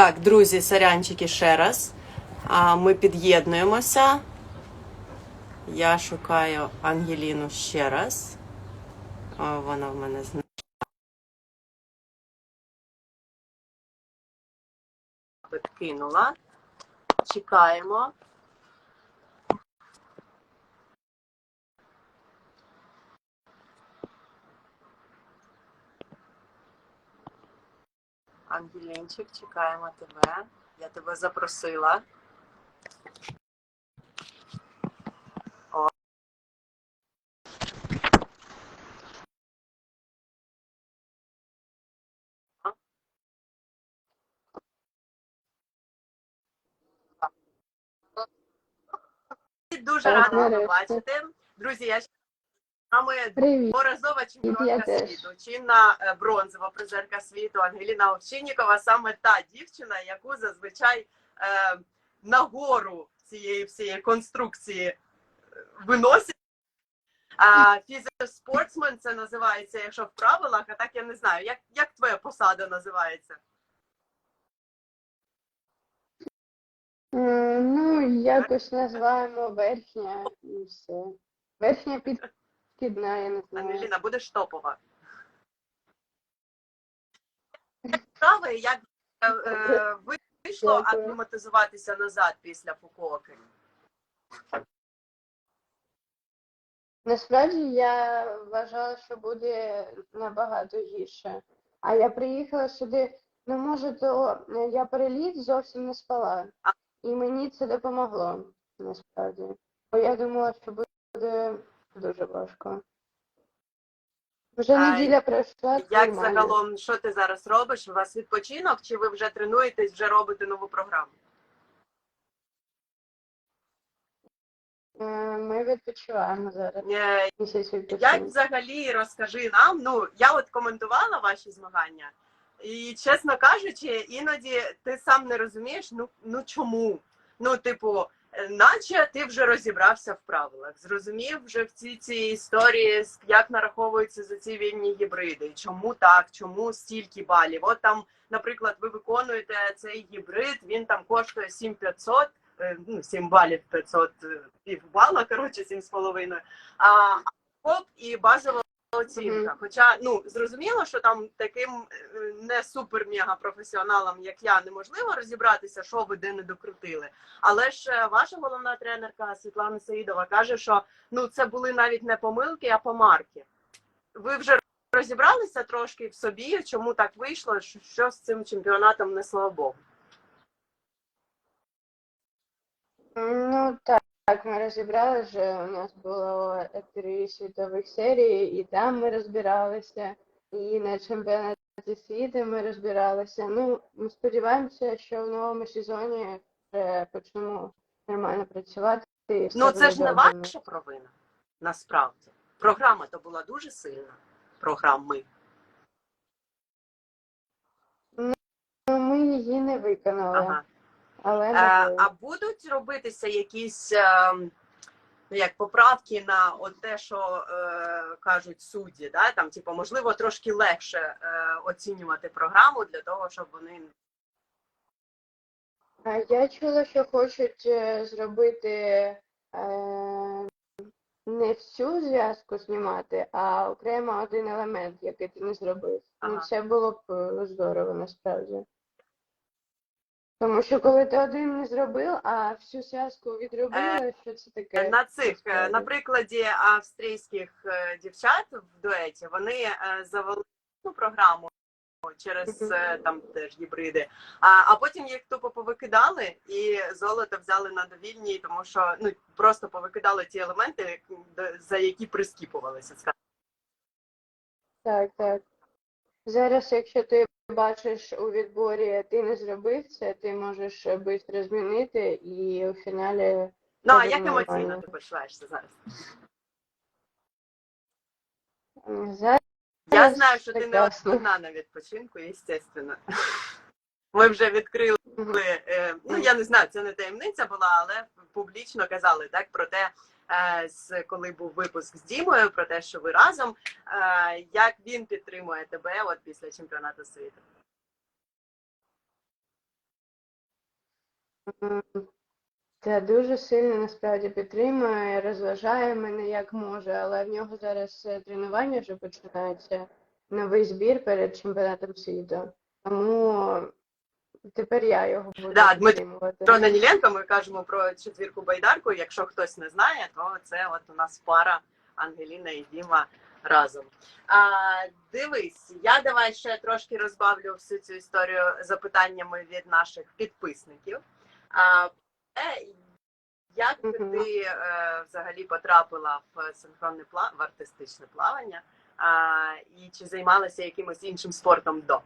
Так, друзі, сорянчики ще раз. А, Ми під'єднуємося. Я шукаю Ангеліну ще раз. О, Вона в мене зна. Підкинула. Чекаємо. Ангелінчик, чекаємо тебе. Я тебе запросила. О. Дуже рада бачити. Друзі, я нами Привіт. Дворазова чемпіонка світу, чинна е, бронзова призерка світу Ангеліна Овчиннікова, саме та дівчина, яку зазвичай е, нагору цієї всієї конструкції е, виносять. А фізіоспортсмен це називається, якщо в правилах, а так я не знаю. Як, як твоя посада називається? Ну, якось називаємо верхня і все. Верхня підкидна, я не знаю. Ангеліна, будеш топова. Справи, як е, е, вийшло Дякую. акліматизуватися назад після Фукуоки? Насправді я вважала, що буде набагато гірше. А я приїхала сюди, ну може, то я переліт зовсім не спала. І мені це допомогло, насправді. Бо я думала, що буде дуже важко. Вже А неділя пройшла. Як нормально. загалом, що ти зараз робиш? У вас відпочинок, чи ви вже тренуєтесь, вже робите нову програму? Е, Ми відпочиваємо зараз. Е, Як взагалі розкажи нам? Ну я от коментувала ваші змагання, і чесно кажучи, іноді ти сам не розумієш, ну ну чому? Ну, типу, наче ти вже розібрався в правилах, зрозумів вже в цій цій історії, як нараховуються за ці вільні гібриди, чому так, чому стільки балів. От там, наприклад, ви виконуєте цей гібрид, він там коштує 7500, е, ну 7 балів 500, е, пів бала, коротше, 7,5. А хоп і базова оцінка. Хоча ну зрозуміло, що там таким е, не супер мега професіоналам, як я, неможливо розібратися, що ви де не докрутили. Але ж е, ваша головна тренерка Світлана Саїдова каже, що ну це були навіть не помилки, а помарки. Ви вже розібралися трошки в собі, чому так вийшло, що з цим чемпіонатом не слава Богу. Ну так, так, ми розібрали вже. У нас було три світових серії, і там ми розбиралися, і на чемпіонаті світу ми розбиралися. Ну, ми сподіваємося, що в новому сезоні вже почнемо нормально працювати. і Ну це ж не ваша провина, насправді. Програма то була дуже сильна. Програми. Ну, ми її не виконали, Ага. Але Е, а будуть робитися якісь е, ну, як поправки на от те, що е, кажуть судді, да? там, типу, можливо, трошки легше е, оцінювати програму для того, щоб вони Я чула, що хочуть е, зробити е, не всю зв'язку знімати, а окремо один елемент, який ти не зробив. Ну, це було б е, здорово насправді. Тому що коли ти один не зробив, а всю зв'язку відробили, що це таке? на цих, е, на прикладі австрійських е, дівчат в дуеті, вони е, завели програму через е, там теж гібриди, а, а потім їх тупо повикидали і золото взяли на довільні, тому що ну просто повикидали ті елементи, за які прискіпувалися. Так, так. Зараз, якщо ти бачиш у відборі, ти не зробив це, ти можеш швидко змінити і у фіналі Ну а як емоційно ти почуваєшся зараз? зараз Я знаю, що ти не одна на відпочинку, звісно. Ми вже відкрили, е, ну я не знаю, це не таємниця була, але публічно казали так про те, з коли був випуск з Дімою, про те, що ви разом, е, як він підтримує тебе от після чемпіонату світу. Та дуже сильно насправді підтримує, розважає мене як може, але в нього зараз е, тренування вже починаються, новий збір перед чемпіонатом світу. Тому тепер я його буду Да, Дмитро Даніленко ми кажемо про четвірку байдарку. Якщо хтось не знає, то це от у нас пара Ангеліна і Діма разом. А, дивись, я давай ще трошки розбавлю всю цю історію запитаннями від наших підписників. А, е, як ти е, взагалі потрапила в синхронне пла... в артистичне плавання? А, і чи займалася якимось іншим спортом до?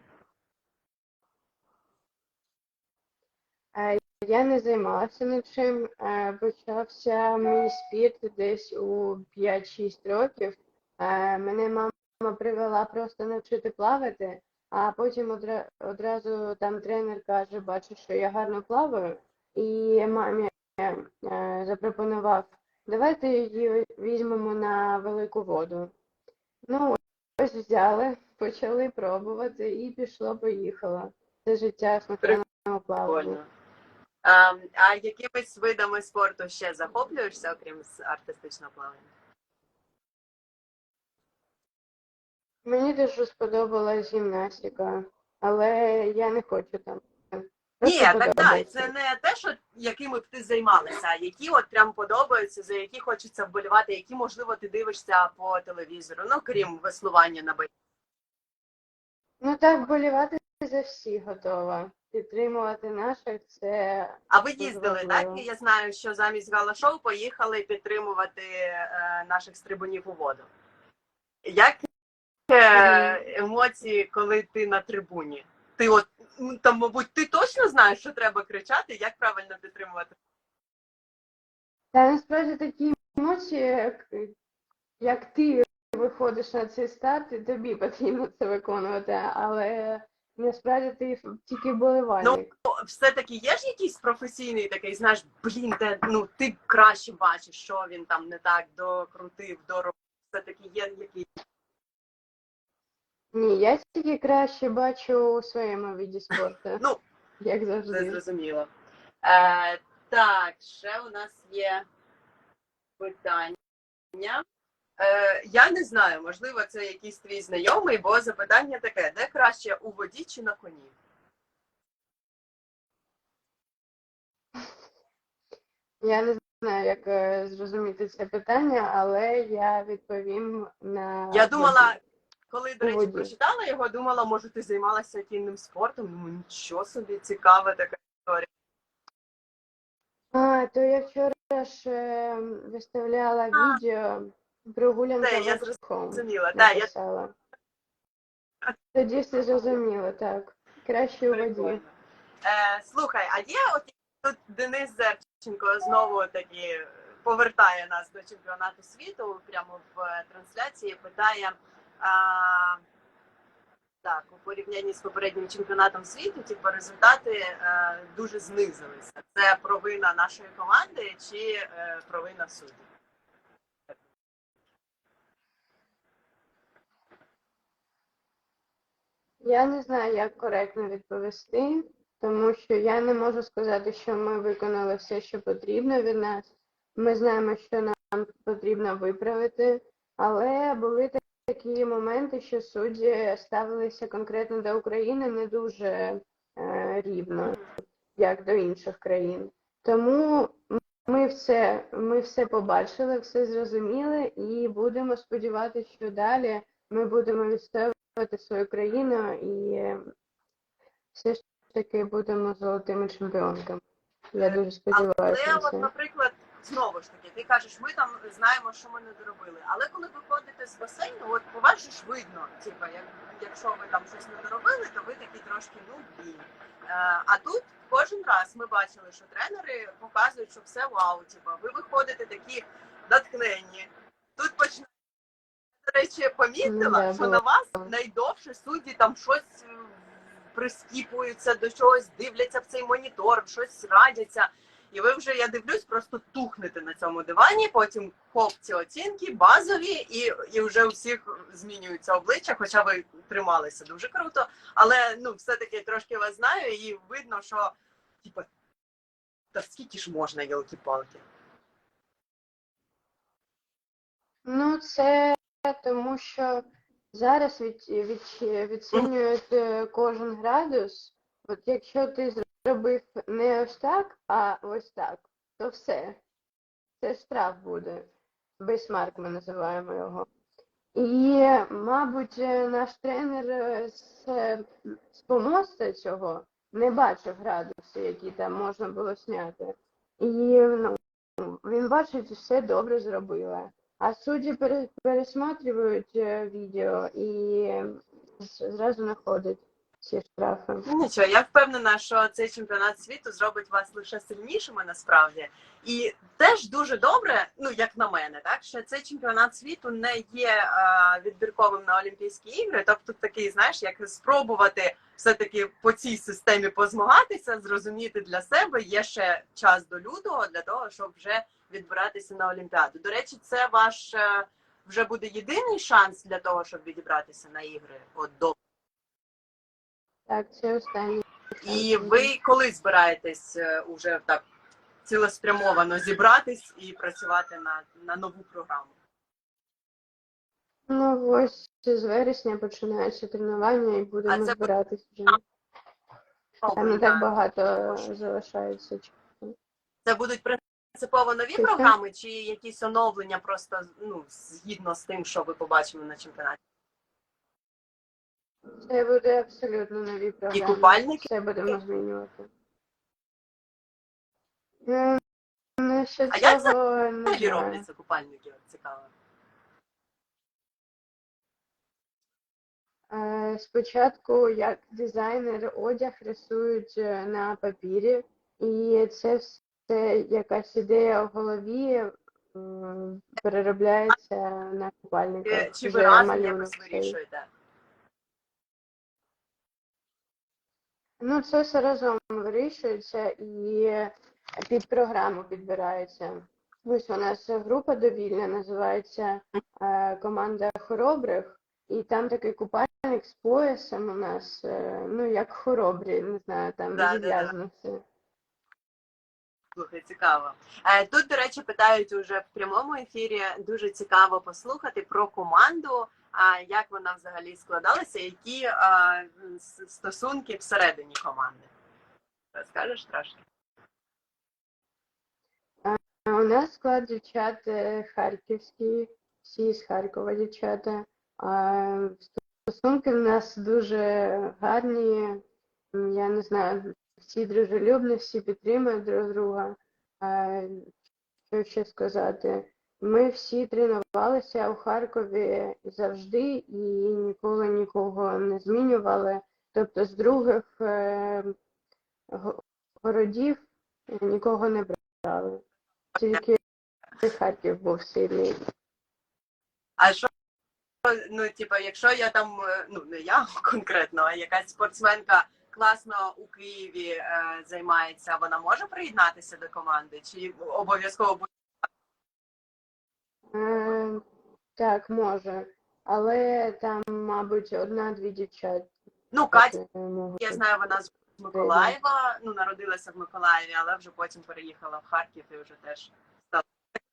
Я не займалася нічим. Е, Почався мій спірт десь у 5-6 років. Е, Мене мама привела просто навчити плавати, а потім одразу там тренер каже, бачить, що я гарно плаваю, і мамі е, запропонував, давайте її візьмемо на велику воду. Ну, ось взяли, почали пробувати і пішло-поїхало. Це життя синхронного плавання. Прикольно. А, якимись видами спорту ще захоплюєшся, окрім артистичного плавання? Мені дуже сподобалась гімнастика, але я не хочу там. Ні, так так, це не те, що якими б ти займалася, а які от прям подобаються, за які хочеться вболівати, які, можливо, ти дивишся по телевізору, ну крім веслування на бай. Ну так, болівати за всіх готова. Підтримувати наших це А ви їздили, так? Я знаю, що замість гала-шоу поїхали підтримувати е, наших стрибунів у воду. Як е, емоції, коли ти на трибуні? Ти от там, мабуть, ти точно знаєш, що треба кричати, як правильно підтримувати? та насправді такі емоції, як, як ти виходиш на цей старт, і тобі потрібно це виконувати, але насправді ти тільки болівальник. Все-таки є ж якийсь професійний такий, знаєш, блін, де ну ти краще бачиш, що він там не так докрутив, доробив. Все-таки є якийсь. Ні, я тільки краще бачу у своєму віді спорту, Ну, як завжди. Це зрозуміло. Е, так, ще у нас є питання. Е, я не знаю, можливо, це якийсь твій знайомий, бо запитання таке: де краще у воді чи на коні? Я не знаю, як е, зрозуміти це питання, але я відповім на Я думала, коли, до речі, воді. прочитала його, думала, може, ти займалася кінним спортом. Думаю, нічого собі цікава така історія. А, то я вчора ж е, виставляла А. відео прогулянка Це я. Зрозуміла. Так, я Тоді все зрозуміло, так. Краще у воді. Е, слухай, а є от тут Денис Зерченко знову таки повертає нас до чемпіонату світу прямо в е, трансляції. Питає а, так, у порівнянні з попереднім чемпіонатом світу, типу, результати е, дуже знизилися. Це провина нашої команди чи е, провина суддів? Я не знаю, як коректно відповісти, тому що я не можу сказати, що ми виконали все, що потрібно від нас. Ми знаємо, що нам потрібно виправити, але були такі моменти, що судді ставилися конкретно до України не дуже е, рівно, як до інших країн. Тому ми все, ми все побачили, все зрозуміли, і будемо сподіватися, що далі ми будемо відстоювати свою країну і все ж таки будемо золотими чемпіонками. Я дуже сподіваюся Але от, наприклад, знову ж таки, ти кажеш, ми там знаємо, що ми не доробили. Але коли ви ходите з басейну, от по вас же ж видно, типа, як, якщо ви там щось не доробили, то ви такі трошки ну блін. Е, а тут кожен раз ми бачили, що тренери показують, що все вау, типа, ви виходите такі натхненні. Тут почне. Речі, помітила, що на вас найдовше судді там щось е, прискіпуються до чогось, дивляться в цей монітор, щось радяться. І ви вже, я дивлюсь, просто тухнете на цьому дивані, потім хоп, ці оцінки базові, і, і вже у всіх змінюються обличчя, хоча ви трималися дуже круто. Але ну, все-таки трошки вас знаю, і видно, що типу, та скільки ж можна, йолки-палки? Ну, це тому, що зараз від, від, відцінюють е, кожен градус. От якщо ти зробив не ось так, а ось так, то все. Це штраф буде. Бейсмарк ми називаємо його. І, мабуть, е, наш тренер е, з, з помоста цього не бачив градуси, які там можна було зняти. І ну, він бачить, що все добре зробила. А судді пере- пересматривають е, відео і зразу знаходять всі штрафи. Ну, Нічого, я впевнена, що цей чемпіонат світу зробить вас лише сильнішими насправді. І теж дуже добре, ну як на мене, так що цей чемпіонат світу не є е, відбірковим на Олімпійські ігри. Тобто, такий, знаєш, як спробувати все-таки по цій системі позмагатися, зрозуміти для себе. Є ще час до лютого для того, щоб вже відбиратися на Олімпіаду. До речі, це ваш е, вже буде єдиний шанс для того, щоб відібратися на ігри. От до Так, це останнє. І ви коли збираєтесь е, уже так цілеспрямовано зібратись і працювати на, на нову програму? Ну, ось з вересня починаються тренування і будемо це- збиратись вже. Там не так багато залишається. Це будуть принципово нові програми, чи якісь оновлення просто ну, згідно з тим, що ви побачили на чемпіонаті? Це буде абсолютно нові програми. І купальники? Все будемо змінювати. Ну, ще А як не Взагалі робляться купальники, от цікаво. Е, Спочатку як дизайнер одяг рисують е, на папірі, і це все якась ідея в голові м, переробляється на Чи, купальниках. чи ви разом якось вирішуєте? Ну, це все разом вирішується і під програму підбирається. Ось у нас група довільна, називається е, команда хоробрих, і там такий купальник з поясом у нас, е, ну як хоробрі, не знаю, там Да, да, да. все. Слухай, цікаво. Е, Тут, до речі, питають уже в прямому ефірі. Дуже цікаво послухати про команду, а як вона взагалі складалася, які а, стосунки всередині команди. Розкажеш трошки? У нас склад дівчат е, харківський, всі з Харкова дівчата. Стосунки в нас дуже гарні. Я не знаю, всі дружелюбні, всі підтримують друг друга. Що ще сказати? Ми всі тренувалися у Харкові завжди і ніколи нікого не змінювали. Тобто з других е, городів нікого не брали. Тільки Харків був сильний. А що, ну, типа, якщо я там, е, ну не я конкретно, а якась спортсменка класно у Києві е, займається, вона може приєднатися до команди? Чи обов'язково буде? Е, так, може. Але там, мабуть, одна-дві дівчат. Ну, Катя, е, я знаю, вона з Миколаєва, ну народилася в Миколаєві, але вже потім переїхала в Харків і вже теж стала.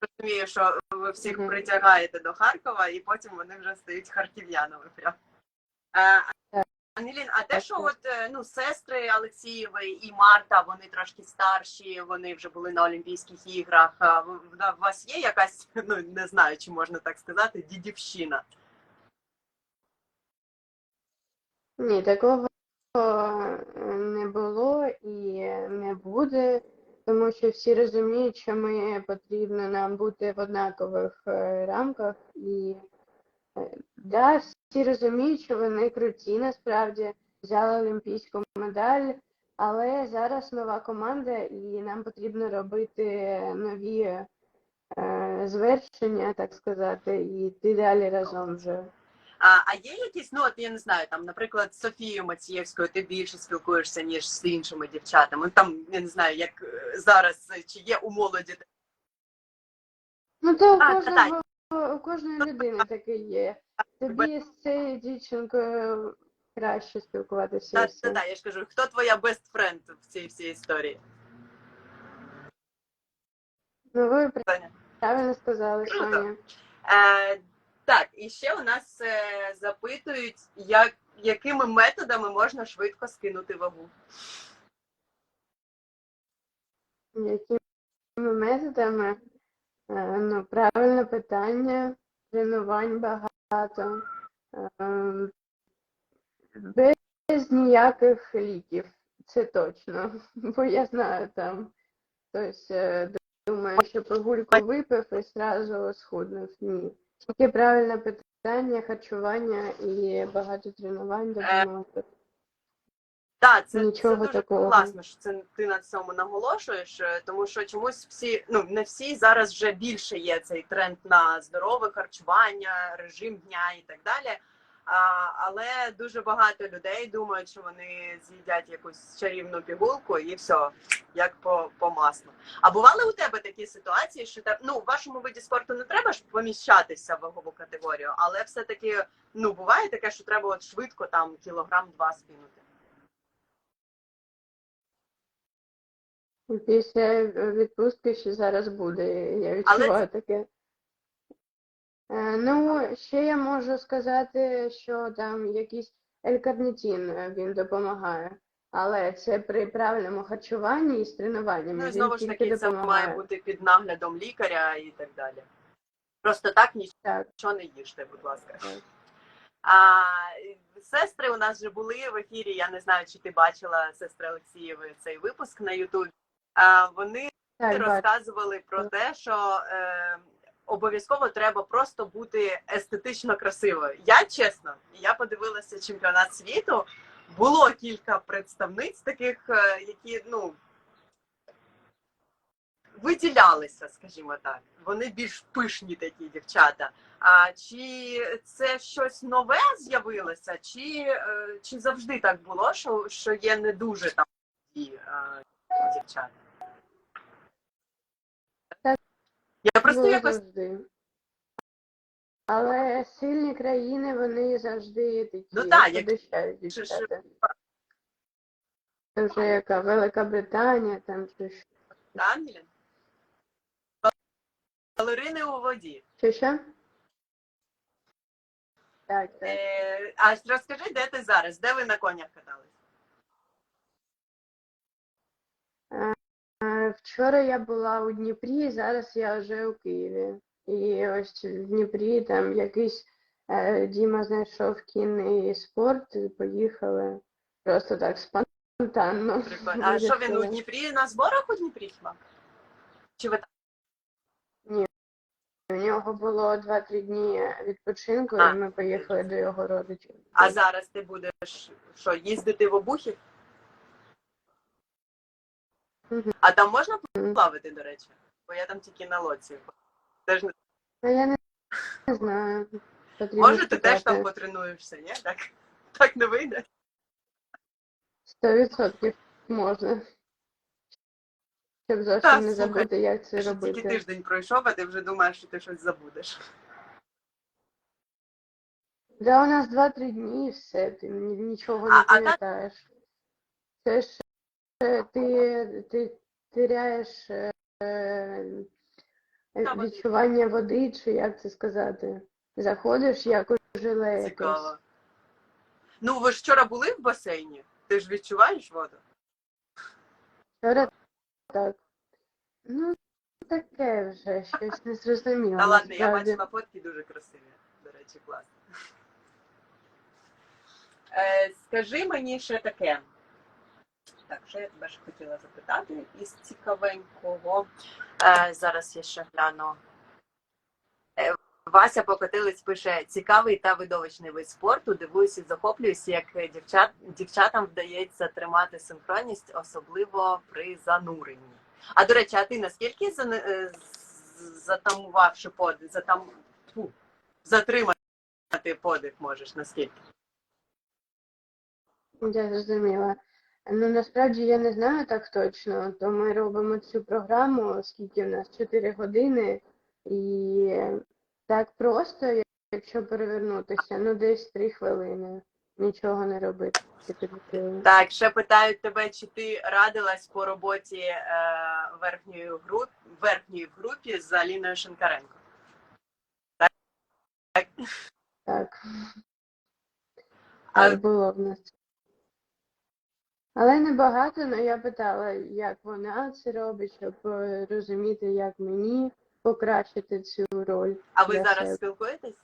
Я розумію, що ви всіх Мгм. притягаєте до Харкова, і потім вони вже стають харків'янами. Прям. Е, Так. Ангелін, а те, що от е, ну сестри Олексієви і Марта, вони трошки старші, вони вже були на Олімпійських іграх. У вас є якась, ну не знаю, чи можна так сказати, дідівщина? Ні, такого е, не було і не буде, тому що всі розуміють, що ми потрібно нам бути в однакових е, рамках. І е, да, всі розуміють, що вони круті насправді, взяли олімпійську медаль, але зараз нова команда, і нам потрібно робити нові е, звершення, так сказати, і йти далі разом вже. А, а є якісь, ну от я не знаю, там, наприклад, з Софією Мацієвською ти більше спілкуєшся, ніж з іншими дівчатами. Там я не знаю, як е, зараз чи є у молоді. Ну, то А, кожного, у кожної людини таке є. Тобі з цією дівчинкою краще спілкуватися. і Та, все. та, та, я ж кажу, хто твоя best friend в цій всій історії? Ну, ви правильно сказали, Круто. Соня. Е, так, і ще у нас е, запитують, як, якими методами можна швидко скинути вагу. Якими методами? Е, Ну, правильне питання, тренувань багато, ем, без ніяких ліків, це точно, бо я знаю там, хтось е, думає, що прогульку випив і зразу схуднув. Ні. Тільки правильне питання, харчування і багато тренувань допоможуть. Так, це, Нічого це дуже такого. класно, що це ти на цьому наголошуєш, е, тому що чомусь всі, ну не всі зараз вже більше є цей тренд на здорове харчування, режим дня і так далі. А, але дуже багато людей думають, що вони з'їдять якусь чарівну пігулку і все, як по, по маслу. А бували у тебе такі ситуації, що те, ну, в вашому виді спорту не треба ж поміщатися в вагову категорію, але все-таки ну, буває таке, що треба от швидко там кілограм-два скинути. Після відпустки ще зараз буде, я Але відчуваю таке. Е, Ну, ще я можу сказати, що там якийсь L-карнітин, е, він допомагає. Але це при правильному харчуванні і з тренуваннями. Ну і знову ж таки, це допомагає. має бути під наглядом лікаря і так далі. Просто так Так. нічого не їжте, будь ласка. Так. А, сестри у нас вже були в ефірі. Я не знаю, чи ти бачила сестри Олексієви цей випуск на Ютубі. Вони розказували про те, що е, обов'язково треба просто бути естетично красивою. Я чесно, я подивилася чемпіонат світу. Було кілька представниць таких, е, які ну виділялися, скажімо так. Вони більш пишні такі дівчата. А чи це щось нове з'явилося, чи, е, чи завжди так було, що, що є не дуже там дівчата? Так. Я просто якось завжди. Але сильні країни, вони завжди такі Ну так, як- дівчата. Це вже яка Велика Британія, там чи що. Ангелін? Балерини у воді. Чи що? Так, так. Е, а розкажи, де ти зараз? Де ви на конях катались? Е, Вчора я була у Дніпрі, зараз я вже у Києві. І ось в Дніпрі там якийсь е, Діма знайшов кінний спорт, поїхали просто так спонтанно. Прикольно. А що він у Дніпрі на зборах у Дніпрі хіба? Чи ви там? У нього було 2-3 дні відпочинку, А. і ми поїхали до його родичів. А зараз ти будеш що, їздити в обухів? А там можна плавати, до речі? Бо я там тільки на лодці. Теж не... А я не, не знаю. Потрібно Може, ти теж там потренуєшся, ні? Так, так не вийде? Сто відсотків можна. Щоб зовсім не слухай, забути, як це Що тільки тиждень пройшов, а ти вже думаєш, що ти щось забудеш. Да, у нас 2-3 дні і все, ти нічого не а пам'ятаєш. Це ж ти, ти теряєш е, відчування води, чи як це сказати. Заходиш як у жиле. Цікаво. Ну, ви ж вчора були в басейні? Ти ж відчуваєш воду? Вчора так. Ну, таке вже, щось незрозуміле. Та ладно, я насправді. бачила фотки дуже красиві. До речі, класно. Е, скажи мені ще таке. Так, що я тебе ще хотіла запитати із цікавенького. Е, зараз я ще гляну. Е, Вася Покотилець пише: цікавий та видовищний вид спорту. Дивуюся і захоплююся, як дівчат, дівчатам вдається тримати синхронність, особливо при зануренні. А до речі, а ти наскільки зане- е, затамувавши подих, затам... фу, затримати подих можеш, наскільки? Я зрозуміла. Ну, насправді я не знаю так точно, то ми робимо цю програму, скільки в нас 4 години, і так просто, якщо перевернутися, ну десь 3 хвилини нічого не робити. Так, ще питають тебе, чи ти радилась по роботі е, верхньої груп, верхньої в групі з Аліною Шинкаренко. Так. А- Так було в нас. Але не багато, але я питала, як вона це робить, щоб е, розуміти, як мені покращити цю роль. А ви зараз себе. спілкуєтесь?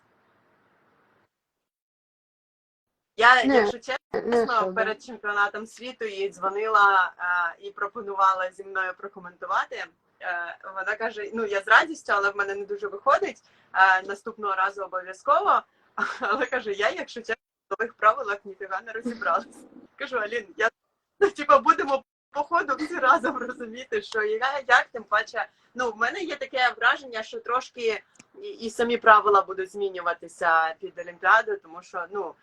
Я, Не, якщо чесно, Не перед чемпіонатом світу їй дзвонила е, і пропонувала зі мною прокоментувати. Е, вона каже: ну я з радістю, але в мене не дуже виходить. Е, наступного разу обов'язково. Але каже, я, якщо чесно, в нових правилах ніфіга не розібралась. Кажу, Алін, я ну, типа будемо по ходу всі разом розуміти, що я як тим паче. Ну, в мене є таке враження, що трошки і, і самі правила будуть змінюватися під Олімпіаду, тому що ну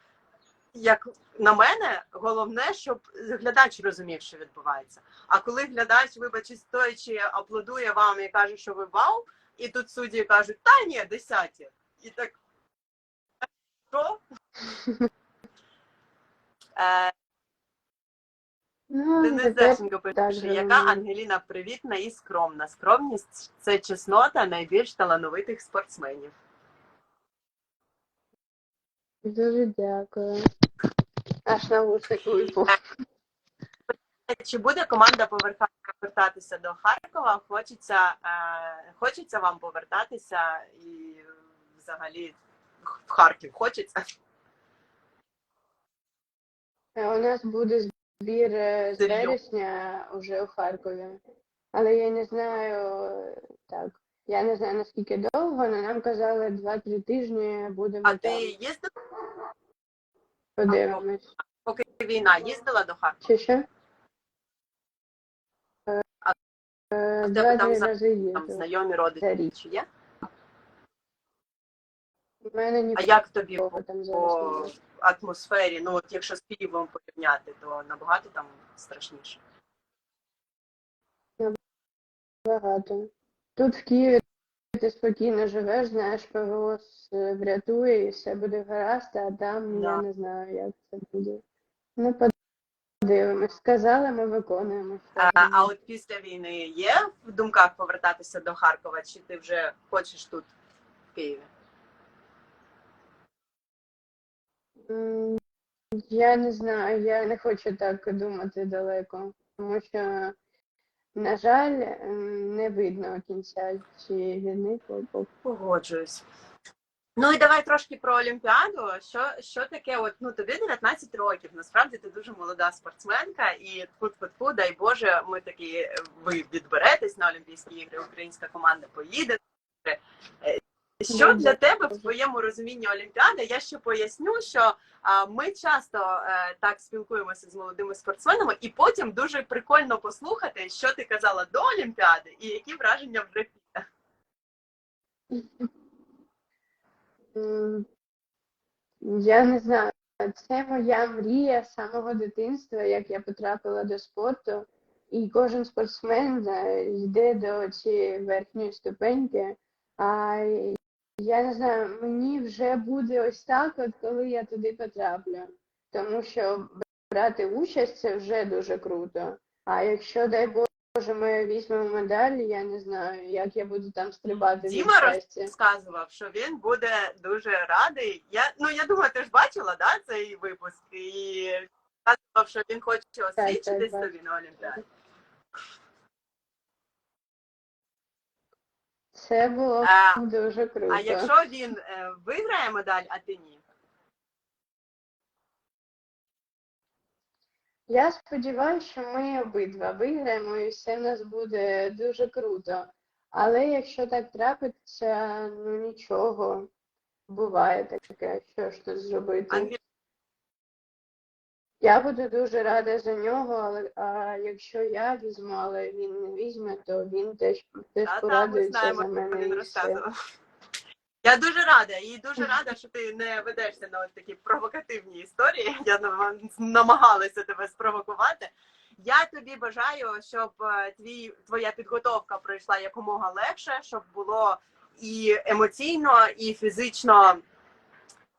як на мене, головне, щоб глядач розумів, що відбувається. А коли глядач, вибачте, стоячи, аплодує вам і каже, що ви вау, і тут судді кажуть, та ні, десяті. І так що? Ну, Денис тепер Зешенко так пише, яка. Ангеліна привітна і скромна. Скромність це чеснота найбільш талановитих спортсменів. дуже дякую. Аж випав. Чи буде команда поверта- повертатися до Харкова? Хочеться, е, хочеться вам повертатися і взагалі в Харків хочеться. Е, У нас буде збір е, з вересня уже у Харкові. Але я не знаю, так, я не знаю наскільки довго, але нам казали 2-3 тижні будемо А там. ти їздила, Подивимось. поки війна їздила до Харкова? Чи що? Е, А Два-три рази Там знайомі родичі є? Мене А як тобі по, по атмосфері? Ну от якщо з Києвом порівняти, то набагато там страшніше. Багато. Тут в Києві ти спокійно живеш, знаєш, ПВО врятує і все буде гаразд, а там Да. я не знаю, як це буде. Ну, подивимось. Сказали, ми виконуємо. А, а от після війни є в думках повертатися до Харкова, чи ти вже хочеш тут в Києві? М, Я не знаю, я не хочу так думати далеко, тому що, на жаль, не видно кінця цієї війни. Погоджуюсь. Ну і давай трошки про Олімпіаду. Що, що таке? От ну тобі 19 років. Насправді ти дуже молода спортсменка, і тфу-тфу-тфу, дай Боже, ми такі ви відберетесь на Олімпійські ігри. Українська команда поїде. Що для тебе в твоєму розумінні Олімпіади? Я ще поясню, що ми часто е, так спілкуємося з молодими спортсменами, і потім дуже прикольно послухати, що ти казала до Олімпіади, і які враження вже після. Я не знаю. Це моя мрія з самого дитинства, як я потрапила до спорту. І кожен спортсмен е, йде до цієї верхньої ступеньки. А я не знаю, мені вже буде ось так, от коли я туди потраплю. Тому що брати участь це вже дуже круто. А якщо, дай Боже, ми візьмемо медаль, я не знаю, як я буду там стрибати Діма розказував, що він буде дуже радий. Я ну я думаю, ти ж бачила да, цей випуск і сказав, що він хоче освідчитись так. собі на Олімпіаді. Це було А, дуже круто. а якщо він е, виграє медаль, а ти ні? Я сподіваюся, що ми обидва виграємо і все в нас буде дуже круто. Але якщо так трапиться, ну нічого. Буває таке, що ж тут зробити. Я буду дуже рада за нього, але а якщо я візьму, але він не візьме, то він теж, теж та, та, ми знаємо, за мене. він розказував. Я дуже рада, і дуже рада, що ти не ведешся на ось такі провокативні історії. Я намагалася тебе спровокувати. Я тобі бажаю, щоб е, твій твоя підготовка пройшла якомога легше, щоб було і емоційно, і фізично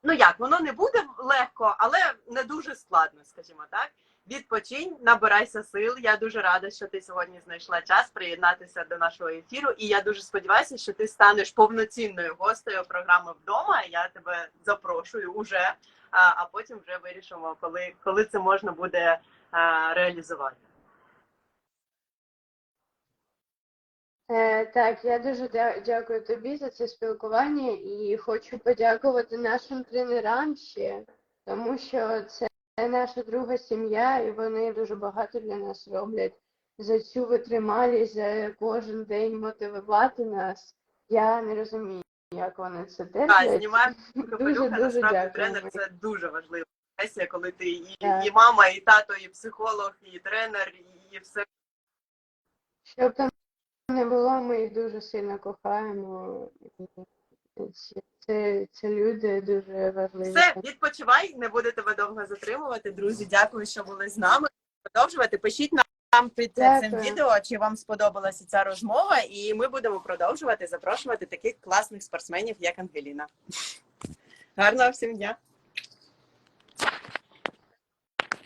ну як, воно не буде легко, але не дуже складно, скажімо так. Відпочинь, набирайся сил. Я дуже рада, що ти сьогодні знайшла час приєднатися до нашого ефіру. І я дуже сподіваюся, що ти станеш повноцінною гостею програми вдома. Я тебе запрошую уже, а, потім вже вирішимо, коли, коли це можна буде реалізувати. Е, так, я дуже дя- дякую тобі за це спілкування і хочу подякувати нашим тренерам ще, тому що це наша друга сім'я, і вони дуже багато для нас роблять. За цю витрималість, за кожен день мотивувати нас. Я не розумію, як вони це Так, терплять. знімаємо Дуже капелюха. дуже Насправді дякую. тренер це дуже важлива професія, коли ти і, Так. і мама, і тато, і психолог, і тренер, і все Щоб там не було, ми їх дуже сильно кохаємо. Це, це, це люди дуже важливі. Все, відпочивай, не буду тебе довго затримувати. Друзі, дякую, що були з нами. Продовжувати. Пишіть нам під цим відео, чи вам сподобалася ця розмова, і ми будемо продовжувати запрошувати таких класних спортсменів, як Ангеліна. Гарного всім дня!